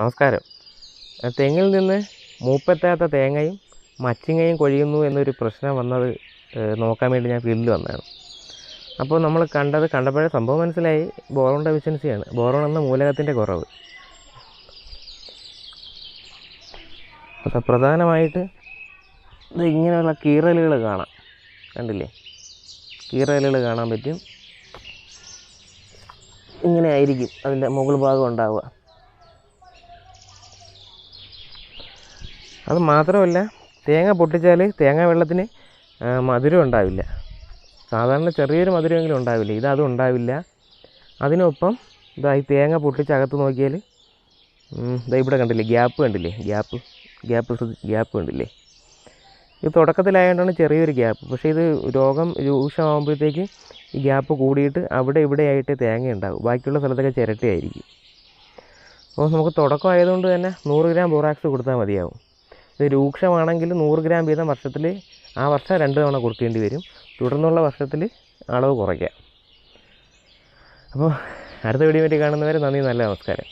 നമസ്കാരം. തെങ്ങിൽ നിന്ന് മൂപ്പെത്താത്ത തേങ്ങയും മച്ചിങ്ങയും കൊഴിയുന്നു എന്നൊരു പ്രശ്നം വന്നത് നോക്കാൻ വേണ്ടി ഞാൻ ഫീൽഡിൽ വന്നതാണ്. അപ്പോൾ നമ്മൾ കണ്ടത് കണ്ടപ്പോഴേ സംഭവം മനസ്സിലായി. ബോറോൺ ഡെഫിഷ്യൻസിയാണ് ബോറോൺ എന്ന മൂലകത്തിന്റെ കുറവ്. പ്രധാനമായിട്ട് ഇത് ഇങ്ങനെയുള്ള കീറലുകൾ കാണാം. കണ്ടില്ലേ? കീറലുകൾ കാണാൻ പറ്റും. ഇങ്ങനെ ആയിരിക്കും അതിന്റെ മുകൾ ഭാഗം ഉണ്ടാവുക. അത് മാത്രമല്ല തേങ്ങ പൊട്ടിച്ചാൽ തേങ്ങ വെള്ളത്തിന് മധുരം ഉണ്ടാവില്ല. സാധാരണ ചെറിയൊരു മധുരമെങ്കിലും ഉണ്ടാവില്ല. ഇത് ഉണ്ടാവില്ല. അതിനൊപ്പം ഇതാ ഈ തേങ്ങ പൊട്ടിച്ച് അകത്ത് നോക്കിയാൽ ഇതാ ഇവിടെ കണ്ടില്ലേ ഗ്യാപ്പ് കണ്ടില്ലേ ഗ്യാപ്പ് ഗ്യാപ്പ് ഗ്യാപ്പ് കണ്ടില്ലേ? ഇത് തുടക്കത്തിലായതുകൊണ്ടാണ് ചെറിയൊരു ഗ്യാപ്പ്. പക്ഷേ ഇത് രോഗം രൂക്ഷമാകുമ്പോഴത്തേക്ക് ഈ ഗ്യാപ്പ് കൂടിയിട്ട് അവിടെ ഇവിടെയായിട്ട് തേങ്ങ ഉണ്ടാകും ബാക്കിയുള്ള സ്ഥലത്തൊക്കെ ചിരട്ടയായിരിക്കും. അപ്പോൾ നമുക്ക് തുടക്കമായതുകൊണ്ട് തന്നെ നൂറ് ഗ്രാം ബോറാക്സ് കൊടുത്താൽ മതിയാവും. ഇത് രൂക്ഷമാണെങ്കിൽ നൂറ് ഗ്രാം വീതം വർഷത്തിൽ ആ വർഷം രണ്ട് തവണ കൊടുക്കേണ്ടി വരും. തുടർന്നുള്ള വർഷത്തിൽ അളവ് കുറയ്ക്കാം. അപ്പോൾ അടുത്ത വീഡിയോ വേണ്ടി കാണുന്നവരെ നന്ദി നല്ല നമസ്കാരം.